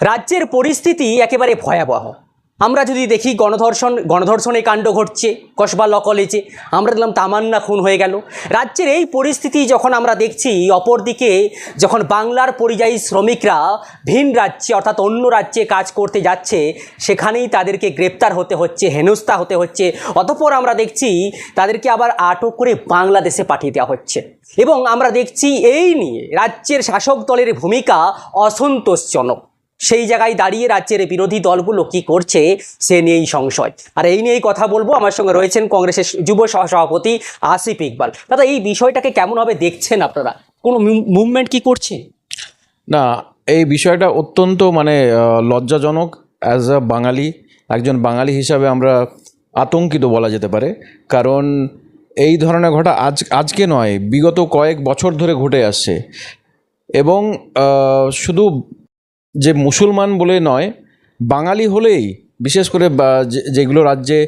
রাজ্যের পরিস্থিতি একেবারে ভয়াবহ। আমরা যদি দেখি গণধর্ষণ গণধর্ষণে কাণ্ড ঘটছে, কসবা ল কলেজে, আমরা দেখলাম তামান্না খুন হয়ে গেল। রাজ্যের এই পরিস্থিতি যখন আমরা দেখছি, অপরদিকে যখন বাংলার পরিযায়ী শ্রমিকরা ভিন রাজ্যে, অর্থাৎ অন্য রাজ্যে কাজ করতে যাচ্ছে, সেখানেই তাদেরকে গ্রেপ্তার হতে হচ্ছে, হেনস্থা হতে হচ্ছে। অতপর আমরা দেখছি, তাদেরকে আবার আটক করে বাংলাদেশে পাঠিয়ে দেওয়া হচ্ছে। এবং আমরা দেখছি, এই নিয়ে রাজ্যের শাসক দলের ভূমিকা অসন্তোষজনক। সেই জায়গায় দাঁড়িয়ে রাজ্যের বিরোধী দলগুলো কি করছে, সে নিয়েই সংশয়। আর এই নিয়েই কথা বলব। আমার সঙ্গে রয়েছেন কংগ্রেসের যুব সহসভাপতি আসিফ ইকবাল। দাদা, এই বিষয়টাকে কেমনভাবে দেখছেন আপনারা? কোনো মুভমেন্ট কি করছে? না, এই বিষয়টা অত্যন্ত মানে লজ্জাজনক। অ্যাজ আ বাঙালি, একজন বাঙালি হিসাবে আমরা আতঙ্কিত বলা যেতে পারে। কারণ এই ধরনের ঘটা আজ, আজকে নয়, বিগত কয়েক বছর ধরে ঘটে আসছে। এবং শুধু যে মুসলমান বলে নয়, বাঙালি হলেই, বিশেষ করে যেগুলো রাজ্যে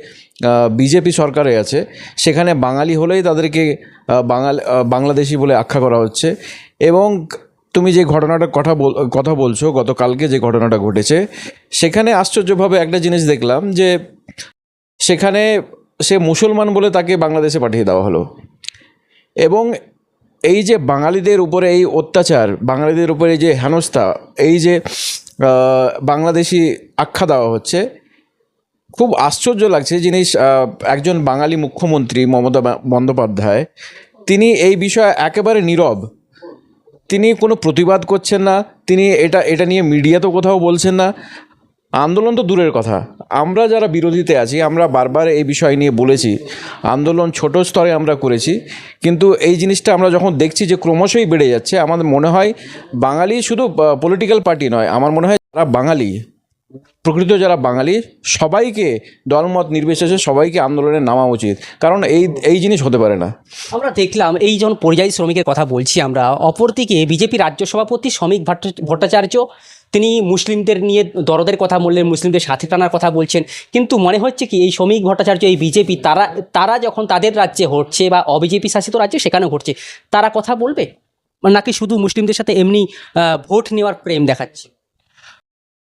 বিজেপি সরকারে আছে, সেখানে বাঙালি হলেই তাদেরকে বাঙাল বাংলাদেশি বলে আখ্যা করা হচ্ছে। এবং তুমি যে ঘটনাটা কথা বল, কথা বলছো, গতকালকে যে ঘটনাটা ঘটেছে, সেখানে আশ্চর্যভাবে একটা জিনিস দেখলাম যে, সেখানে সে মুসলমান বলে তাকে বাংলাদেশে পাঠিয়ে দেওয়া হলো। এবং এই যে বাঙালিদের উপরে এই অত্যাচার বাঙালিদের উপরে এই যে হেনস্থা এই যে বাংলাদেশি আখ্যা দেওয়া হচ্ছে খুব আশ্চর্য লাগছে আহ, একজন বাঙালি মুখ্যমন্ত্রী মমতা বন্দ্যোপাধ্যায়। তিনি এই বিষয়ে একেবারে নীরব। তিনি কোনো প্রতিবাদ করছেন না তিনি এটা এটা নিয়ে মিডিয়াতেও কোথাও বলছেন না। আন্দোলন তো দূরের কথা। আমরা যারা বিরোধীতে আছি, আমরা বারবার এই বিষয় নিয়ে বলেছি, আন্দোলন ছোট স্তরে আমরা করেছি, কিন্তু এই জিনিসটা আমরা যখন দেখছি যে ক্রমশই বেড়ে যাচ্ছে, আমাদের মনে হয় বাঙালি শুধু পলিটিক্যাল পার্টি নয়, আমার মনে হয় যারা বাঙালি, প্রকৃত যারা বাঙালি, সবাইকে দলমত নির্বিশেষে সবাইকে আন্দোলনে নামা উচিত, কারণ এই এই জিনিস হতে পারে না। আমরা দেখলাম, এই যখন পরিযায়ী শ্রমিকের কথা বলছি আমরা, অপরদিকে বিজেপি রাজ্য সভাপতি শ্রমিক ভট্ট- ভট্টাচার্য তিনি মুসলিমদের নিয়ে দরদের কথা বললেন, মুসলিমদের সাথে টানার কথা বলছেন। কিন্তু মনে হচ্ছে কি, এই শ্রমিক ভট্টাচার্য, এই বিজেপি, তারা তারা যখন তাদের রাজ্যে হচ্ছে বা অবিজেপি শাসিত রাজ্যে সেখানেও ঘটছে। তারা কথা বলবে? নাকি শুধু মুসলিমদের সাথে এমনি ভোট নেওয়ার প্রেম দেখাচ্ছে?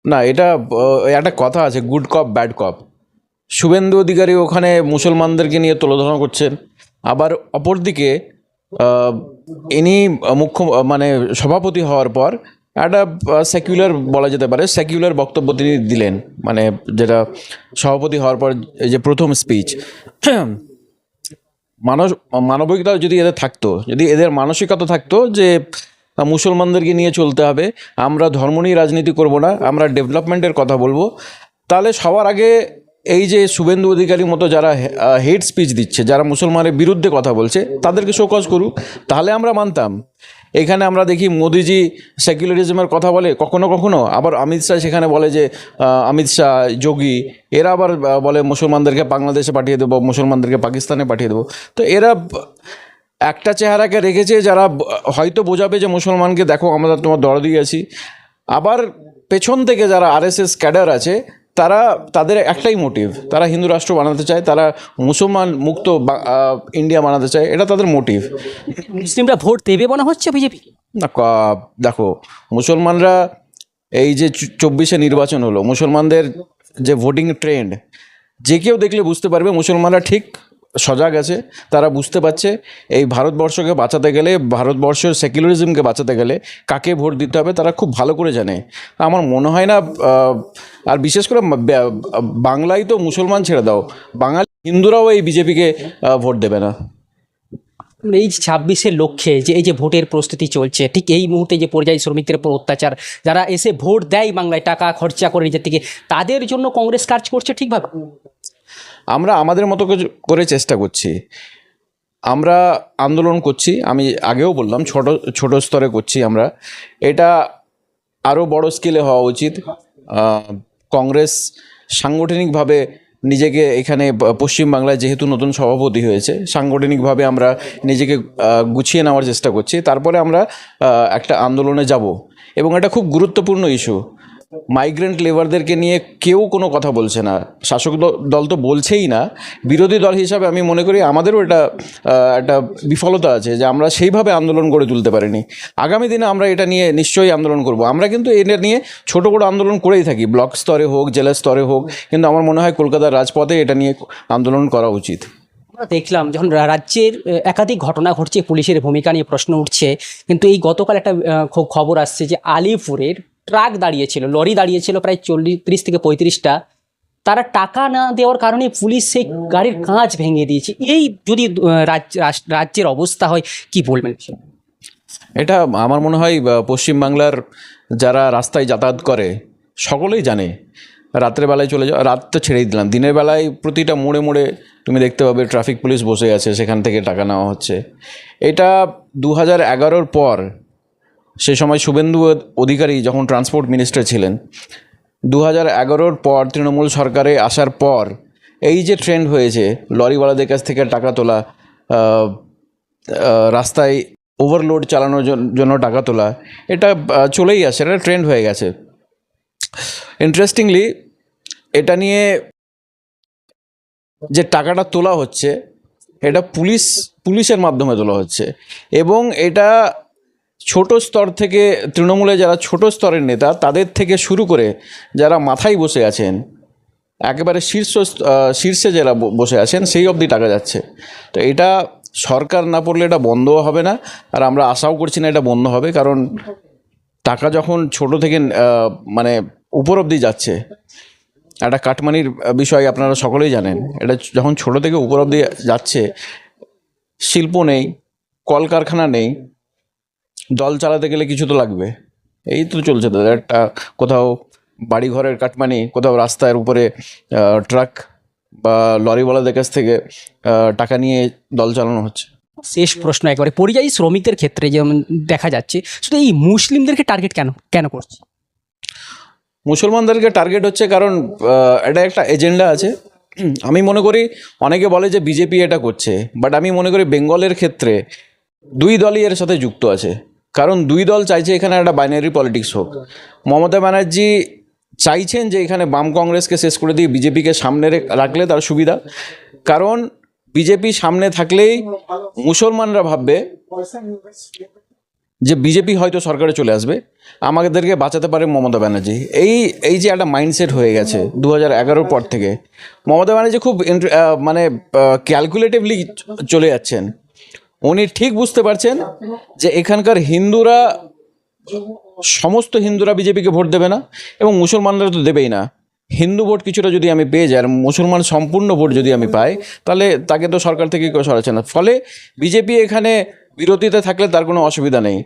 না, এটা একটা কথা আছে good cop bad cop Suvendu Adhikari ওখানে মুসলমানদেরকে নিয়ে তুলোধনা করছেন। আবার অপরদিকে ইনি মুখ্য মানে সভাপতি হওয়ার পর একটা সেকুলার বলা যেতে পারে সেকুলার বক্তব্য তিনি দিলেন মানে যেটা সভাপতি হওয়ার পর এই যে প্রথম স্পিচ মানস মানবিকতা যদি এদের থাকতো, যদি এদের মানসিকতা থাকতো যে মুসলমানদেরকে নিয়ে চলতে হবে, আমরা ধর্ম নিয়ে রাজনীতি করব না, আমরা ডেভেলপমেন্টের কথা বলব, তাহলে সবার আগে এই যে শুভেন্দু অধিকারীর মতো যারা হেড স্পিচ দিচ্ছে, যারা মুসলমানের বিরুদ্ধে কথা বলছে, তাদেরকে শোকজ করুক, তাহলে আমরা মানতাম। এখানে আমরা দেখি মোদিজি সেকুলারিজমের কথা বলে, কখনো কখনো। আবার অমিত শাহ সেখানে বলে যে অমিত শাহ যোগী। এরা আবার বলে মুসলমানদেরকে বাংলাদেশে পাঠিয়ে দেবো, মুসলমানদেরকে পাকিস্তানে পাঠিয়ে দেবো। তো এরা একটা চেহারাকে রেখেছে যারা হয়তো বোঝাবে যে মুসলমানকে দেখো আমরা তোমার দরদি আছি আবার পেছন থেকে যারা আরএসএস ক্যাডার আছে তারা তাদের একটাই মোটিভ তারা হিন্দু রাষ্ট্র বানাতে চায় তারা মুসলমান মুক্ত ইন্ডিয়া বানাতে চায় এটা তাদের মোটিভ মুসলিমরা ভোট দেবে মনে হচ্ছে বিজেপি না দেখো মুসলমানরা এই যে চব্বিশে নির্বাচন হলো মুসলমানদের যে ভোটিং ট্রেন্ড যে কেউ দেখলে বুঝতে পারবে মুসলমানরা ঠিক সজাগ আছে, তারা বুঝতে পারছে এই ভারতবর্ষকে বাঁচাতে গেলে, ভারতবর্ষের সেকুলারিজমকে বাঁচাতে গেলে কাকে ভোট দিতে হবে তারা খুব ভালো করে জানে। আমার মনে হয় না আর বিশেষ করে বাংলায় তো মুসলমান ছেড়ে দাও, বাঙালি হিন্দুরাও এই বিজেপিকে ভোট দেবে না। এই যে ছাব্বিশের লক্ষ্যে যে, এই যে ভোটের প্রস্তুতি চলছে, ঠিক এই মুহূর্তে যে পরিযায়ী শ্রমিকদের উপর অত্যাচার, যারা এসে ভোট দেয় বাংলায়, টাকা খরচা করে নিজের থেকে, তাদের জন্য কংগ্রেস কাজ করছে ঠিকভাবে? আমরা আমাদের মতো করে- চেষ্টা করছি। আমরা আন্দোলন করছি, আমি আগেও বললাম, ছোট ছোট স্তরে করছি আমরা। এটা আরও বড় স্কেলে হওয়া উচিত। কংগ্রেস সাংগঠনিকভাবে নিজেকে এখানে পশ্চিমবাংলায় যেহেতু নতুন সভাপতি হয়েছে, সাংগঠনিকভাবে আমরা নিজেকে গুছিয়ে নেওয়ার চেষ্টা করছি। তারপরে আমরা একটা আন্দোলনে যাব। এবং এটা খুব গুরুত্বপূর্ণ ইস্যু। মাইগ্রেন্ট লেবারদেরকে নিয়ে কেউ কোনো কথা বলছে না। শাসক দল তো বলছেই না। বিরোধী দল হিসাবে আমি মনে করি আমাদেরও এটা একটা বিফলতা আছে যে আমরা সেইভাবে আন্দোলন গড়ে তুলতে পারিনি। আগামী দিনে আমরা এটা নিয়ে নিশ্চয়ই আন্দোলন করব। আমরা কিন্তু এটা নিয়ে ছোট, বড় আন্দোলন করেই থাকি। ব্লক স্তরে হোক, জেলা স্তরে হোক, কিন্তু আমার মনে হয় কলকাতার রাজপথে এটা নিয়ে আন্দোলন করা উচিত। দেখলাম যখন রাজ্যের একাধিক ঘটনা ঘটছে, পুলিশের ভূমিকা নিয়ে প্রশ্ন উঠছে, কিন্তু এই গতকাল একটা খবর আসছে যে আলিপুরের ট্রাক দাঁড়িয়েছিল, লরি দাঁড়িয়েছিল প্রায় চল্লিশ, ত্রিশ থেকে পঁয়ত্রিশটা। তারা টাকা না দেওয়ার কারণে পুলিশ সেই গাড়ির কাঁচ ভেঙে দিয়েছে। এই যদি রাজ্যের অবস্থা হয়, কি বলবেন? এটা আমার মনে হয় পশ্চিমবাংলার যারা রাস্তায় যাতায়াত করে, সকলেই জানে। রাত্রের বেলায় চলে যাওয়া, রাত তো ছেড়েই দিলাম। দিনের বেলায় প্রতিটা মোড়ে মোড়ে তুমি দেখতে পাবে, ট্রাফিক পুলিশ বসে আছে, সেখান থেকে টাকা নেওয়া হচ্ছে। এটা দু হাজার পর সে সময় শুভেন্দু অধিকারী যখন ট্রান্সপোর্ট মিনিস্টার ছিলেন দু হাজার এগারোর পর তৃণমূল সরকারে আসার পর এই যে ট্রেন্ড হয়েছে, লরিওয়ালাদের কাছ থেকে টাকা তোলা রাস্তায় ওভারলোড চালানোর জন্য টাকা তোলা, এটা চলেই আসে, এটা ট্রেন্ড হয়ে গেছে। ইন্টারেস্টিংলি এটা নিয়ে যে টাকাটা তোলা হচ্ছে, এটা পুলিশ, পুলিশের মাধ্যমে তোলা হচ্ছে এবং এটা ছোট স্তর থেকে তৃণমূলে যারা ছোট স্তরের নেতা, তাদের থেকে শুরু করে যারা মাথায় বসে আছেন, একেবারে শীর্ষ শীর্ষে যারা বসে আছেন, সেই অবধি টাকা যাচ্ছে। তো এটা সরকার না পড়লে এটা বন্ধও হবে না, আর আমরা আশাও করছি না এটা বন্ধ হবে, কারণ টাকা যখন ছোট থেকে মানে উপর অবধি যাচ্ছে, একটা কাটমানির বিষয় আপনারা সকলেই জানেন, এটা যখন ছোট থেকে উপর অবধি যাচ্ছে, শিল্প নেই, কলকারখানা নেই দল চালাতে গেলে কিছু তো লাগবে। এই তো চলছে দাদা একটা কোথাও বাড়িঘরের কাটমানি কোথাও রাস্তার উপরে ট্রাক বা লরিওয়ালাদের কাছ থেকে টাকা নিয়ে দল চালানো হচ্ছে। শেষ প্রশ্ন একবারে পরিযায়ী শ্রমিকদের ক্ষেত্রে যেমন দেখা যাচ্ছে শুধু এই মুসলিমদেরকে টার্গেট কেন কেন করছে? মুসলমানদেরকে টার্গেট হচ্ছে কারণ এটা একটা এজেন্ডা আছে। আমি মনে করি অনেকে বলে যে বিজেপি এটা করছে বাট আমি মনে করি বেঙ্গলের ক্ষেত্রে দুই দলই এর সাথে যুক্ত আছে। কারণ দুই দল চাইছে এখানে একটা বাইনারি পলিটিক্স হোক। মমতা ব্যানার্জি চাইছেন যে এখানে বাম কংগ্রেসকে শেষ করে দিয়ে বিজেপিকে সামনে রাখলে তার সুবিধা। কারণ বিজেপি সামনে থাকলেই মুসলমানরা ভাববে যে বিজেপি হয়তো সরকারে চলে আসবে। আমাদেরকে বাঁচাতে পারে মমতা ব্যানার্জি। এই এই যে একটা মাইন্ডসেট হয়ে গেছে দু হাজার পর থেকে, মমতা ব্যানার্জি খুব মানে ক্যালকুলেটিভলি চলে যাচ্ছেন। উনি ঠিক বুঝতে পারছেন যে এখানকার হিন্দুরা, সমস্ত হিন্দুরা বিজেপিকে ভোট দেবে না এবং মুসলমানরা তো দেবেই না। হিন্দু ভোট কিছুটা যদি আমি পেয়ে যাই আর মুসলমান সম্পূর্ণ ভোট যদি আমি পাই, তাহলে তাকে তো সরকার থেকে কেউ সরাচ্ছে না। ফলে বিজেপি এখানে বিরতিতে থাকলে তার কোনো অসুবিধা নেই।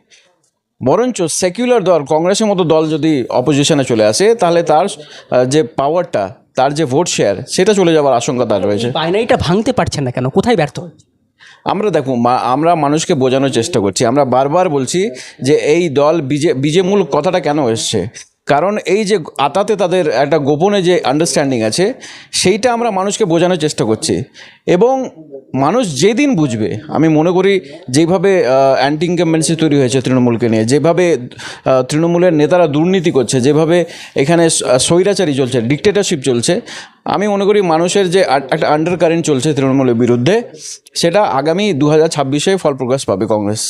বরঞ্চ সেকুলার দল, কংগ্রেসের মতো দল যদি অপোজিশনে চলে আসে, তাহলে তার যে পাওয়ারটা তার যে ভোট শেয়ার সেটা চলে যাওয়ার আশঙ্কা তার রয়েছে। বাইনারিটা ভাঙতে পারছেন না কেন? কোথায় ব্যর্থ আমরা দেখো আমরা মানুষকে বোঝানোর চেষ্টা করছি। আমরা বারবার বলছি যে এই দল বিজে বিজেমূল কথাটা কেন এসছে? কারণ এই যে আতাতে তাদের একটা গোপনে যে আন্ডারস্ট্যান্ডিং আছে, সেইটা আমরা মানুষকে বোঝানোর চেষ্টা করছি। এবং মানুষ যেদিন বুঝবে, আমি মনে করি যেভাবে অ্যান্টি ইনকামেন্সি তৈরি হয়েছে তৃণমূলকে নিয়ে, যেভাবে তৃণমূলের নেতারা দুর্নীতি করছে, যেভাবে এখানে স্বৈরাচারী চলছে ডিকটেটারশিপ চলছে, আমি মনে করি মানুষের যে একটা আন্ডার কারেন্ট চলছে তৃণমূলের বিরুদ্ধে, সেটা আগামী দু হাজার ছাব্বিশে ফল প্রকাশ পাবে কংগ্রেস।